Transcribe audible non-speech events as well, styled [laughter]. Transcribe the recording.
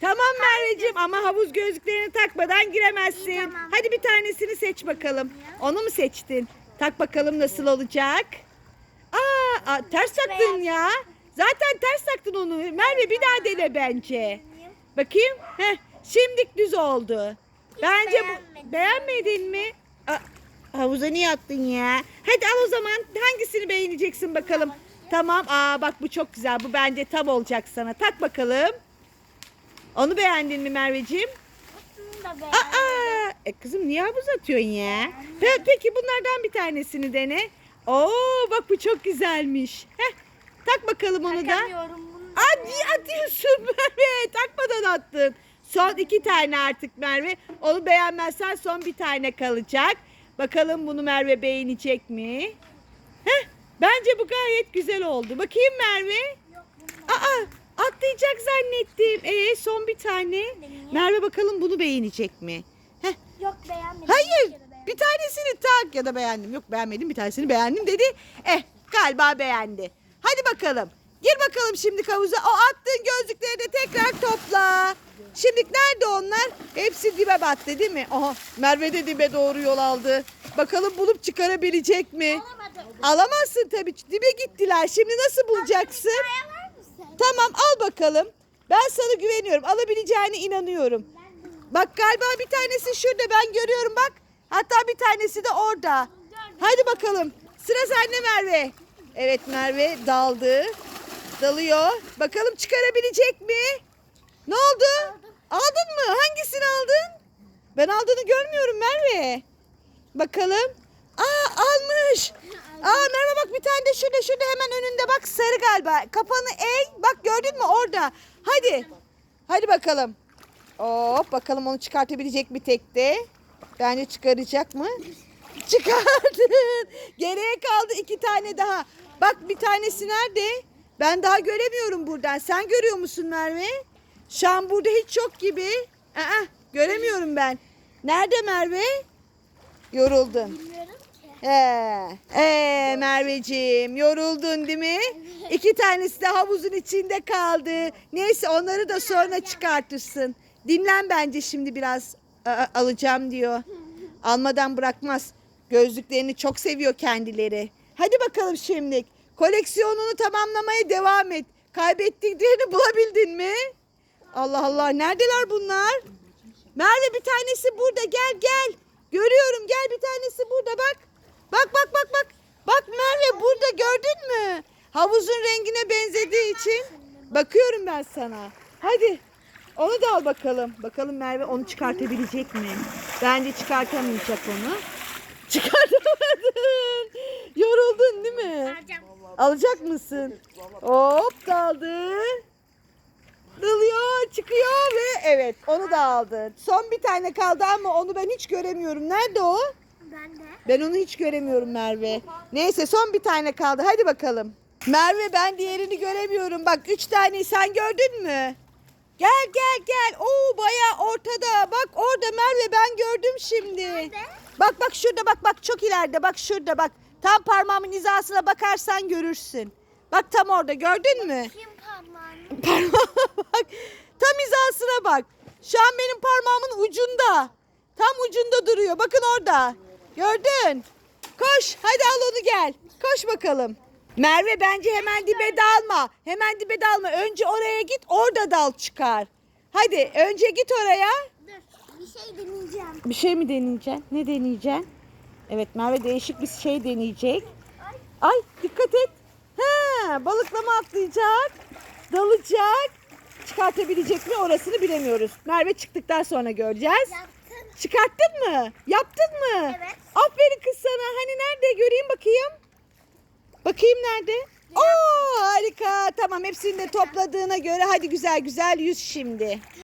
Tamam Merveciğim ama havuz gözlüklerini takmadan giremezsin. Tamam. Hadi bir tanesini seç bakalım. Onu mu seçtin? Tak bakalım nasıl olacak? Aa, aa, ters taktın ya. Zaten ters taktın onu. Merve bir daha dene bence. Bakayım. Heh, şimdilik düz oldu. Bence bu, beğenmedim. beğenmedin mi? Aa, havuza niye attın ya? Hadi al o zaman hangisini beğeneceksin bakalım. Tamam. Aa bak bu çok güzel. Bu bence tam olacak sana. Tak bakalım. Onu beğendin mi Merveciğim? Bunu da beğendim. Aa, e kızım niye havuz atıyorsun ya? Pe- Peki bunlardan bir tanesini dene. Oo bak bu çok güzelmiş. Heh, tak bakalım onu da. Takamıyorum bunu da Hadi atıyorsun Merve. [laughs] Takmadan attın. Son iki tane artık Merve. Onu beğenmezsen son bir tane kalacak. Bakalım bunu Merve beğenecek mi? Heh, bence bu gayet güzel oldu. Bakayım Merve. Yok bunu da Aa atlayacak zannettim. Ee son bir tane. Merve bakalım bunu beğenecek mi? Heh, Yok beğenmedim. hayır Bir bir tanesini tak ya da beğendim. Yok beğenmedim bir tanesini beğendim dedi. Eh galiba beğendi. Hadi bakalım. Gir bakalım şimdi havuza. O attığın gözlükleri de tekrar topla. Şimdi nerede onlar? Hepsi dibe battı değil mi? Aha Merve de dibe doğru yol aldı. Bakalım bulup çıkarabilecek mi? Alamadım. Alamazsın tabii. Dibe gittiler. Şimdi nasıl bulacaksın? Tamam al bakalım. Ben sana güveniyorum. Alabileceğine inanıyorum. Bak galiba bir tanesi şurada ben görüyorum bak. Hatta bir tanesi de orada. Hadi bakalım. Sıra sende Merve. Evet Merve daldı. Dalıyor. Bakalım çıkarabilecek mi? Ne oldu? Aldın mı? Hangisini aldın? Ben aldığını görmüyorum Merve. Bakalım. Aa almış. Aa Merve bak bir tane de şurada şurada hemen önünde bak sarı galiba. Kafanı eğ. Bak gördün mü orada. Hadi. Hadi bakalım. Hop bakalım onu çıkartabilecek mi tekte? Bence çıkaracak mı? Çıkardın. [laughs] Geriye kaldı iki tane daha. Bak bir tanesi nerede? Ben daha göremiyorum buradan. Sen görüyor musun Merve? Şu an burada hiç yok gibi. Aa, göremiyorum ben. Nerede Merve? Yoruldun. Bilmiyorum. Ee, ee Merveciğim yoruldun değil mi? İki tanesi de havuzun içinde kaldı. Neyse onları da sonra çıkartırsın. Dinlen bence şimdi biraz alacağım diyor. Almadan bırakmaz. Gözlüklerini çok seviyor kendileri. Hadi bakalım şimdi. Koleksiyonunu tamamlamaya devam et. Kaybettiklerini bulabildin mi? Allah Allah neredeler bunlar? Merve bir tanesi burada gel gel. Görüyorum gel bir tanesi burada bak. Bak bak bak bak. Bak Merve burada gördün mü? Havuzun rengine benzediği için. Bakıyorum ben sana. Hadi onu da al bakalım. Bakalım Merve onu çıkartabilecek mi? Bence çıkartamayacak onu. [laughs] Çıkartamadın. Yoruldun değil mi? Alacağım. Alacak mısın? Hop daldı. Dalıyor, çıkıyor ve evet onu da aldı. Son bir tane kaldı ama onu ben hiç göremiyorum. Nerede o? Ben de. Ben onu hiç göremiyorum Merve. Neyse son bir tane kaldı. Hadi bakalım. Merve ben diğerini göremiyorum. Bak üç tane sen gördün mü? Gel gel gel. Oo bayağı ortada. Bak orada Merve ben gördüm şimdi. Nerede? Bak bak şurada bak bak çok ileride. Bak şurada bak. Tam parmağımın hizasına bakarsan görürsün. Bak tam orada gördün mü? Kim parmağını? [laughs] Parmağıma bak. Tam hizasına bak. Şu an benim parmağımın ucunda. Tam ucunda duruyor. Bakın orada. Gördün. Koş. Hadi al onu gel. Koş bakalım. Merve bence hemen dibe dalma. Hemen dibe dalma. Önce oraya git. Orada dal çıkar. Hadi önce git oraya. Dur. Bir şey deneyeceğim. Bir şey mi deneyeceksin? Ne deneyeceksin? Evet Merve değişik bir şey deneyecek. Ay. Ay dikkat et. Ha, balıklama atlayacak. Dalacak. Çıkartabilecek mi orasını bilemiyoruz. Merve çıktıktan sonra göreceğiz. Çıkarttın mı? Yaptın mı? Evet. Aferin kız sana. Hani nerede? Göreyim bakayım. Bakayım nerede? Oo harika. Tamam hepsini de topladığına göre hadi güzel güzel yüz şimdi.